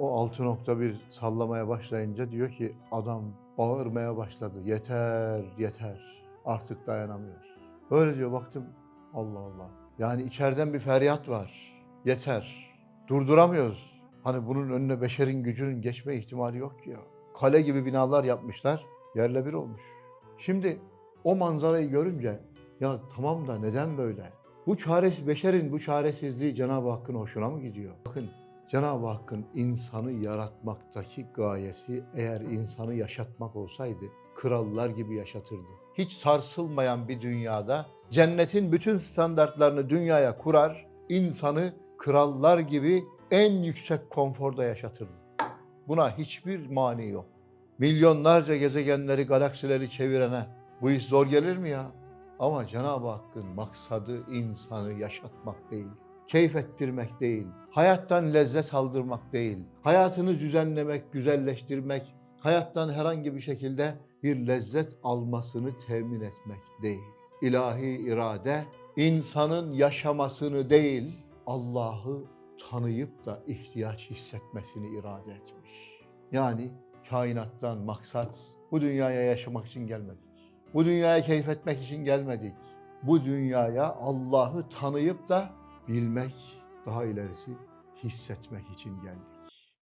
o 6.1 sallamaya başlayınca diyor ki adam bağırmaya başladı. Yeter, yeter. Artık dayanamıyor. Öyle diyor baktım. Allah Allah. Yani içeriden bir feryat var. Yeter. Durduramıyoruz. Hani bunun önüne beşerin gücünün geçme ihtimali yok ki ya. Kale gibi binalar yapmışlar. Yerle bir olmuş. Şimdi o manzarayı görünce ya tamam da neden böyle? Bu çaresiz beşerin bu çaresizliği Cenab-ı Hakk'ın hoşuna mı gidiyor? Bakın Cenab-ı Hakk'ın insanı yaratmaktaki gayesi eğer insanı yaşatmak olsaydı krallar gibi yaşatırdı. Hiç sarsılmayan bir dünyada cennetin bütün standartlarını dünyaya kurar, insanı krallar gibi en yüksek konforda yaşatırdı. Buna hiçbir mani yok. Milyonlarca gezegenleri, galaksileri çevirene bu iş zor gelir mi ya? Ama Cenab-ı Hakk'ın maksadı insanı yaşatmak değil, keyif ettirmek değil, hayattan lezzet aldırmak değil, hayatını düzenlemek, güzelleştirmek, hayattan herhangi bir şekilde bir lezzet almasını temin etmek değil. İlahi irade insanın yaşamasını değil, Allah'ı tanıyıp da ihtiyaç hissetmesini irade etmiş. Yani kainattan maksat bu dünyaya yaşamak için gelmedik. Bu dünyaya keyif etmek için gelmedik. Bu dünyaya Allah'ı tanıyıp da bilmek, daha ilerisi hissetmek için geldik.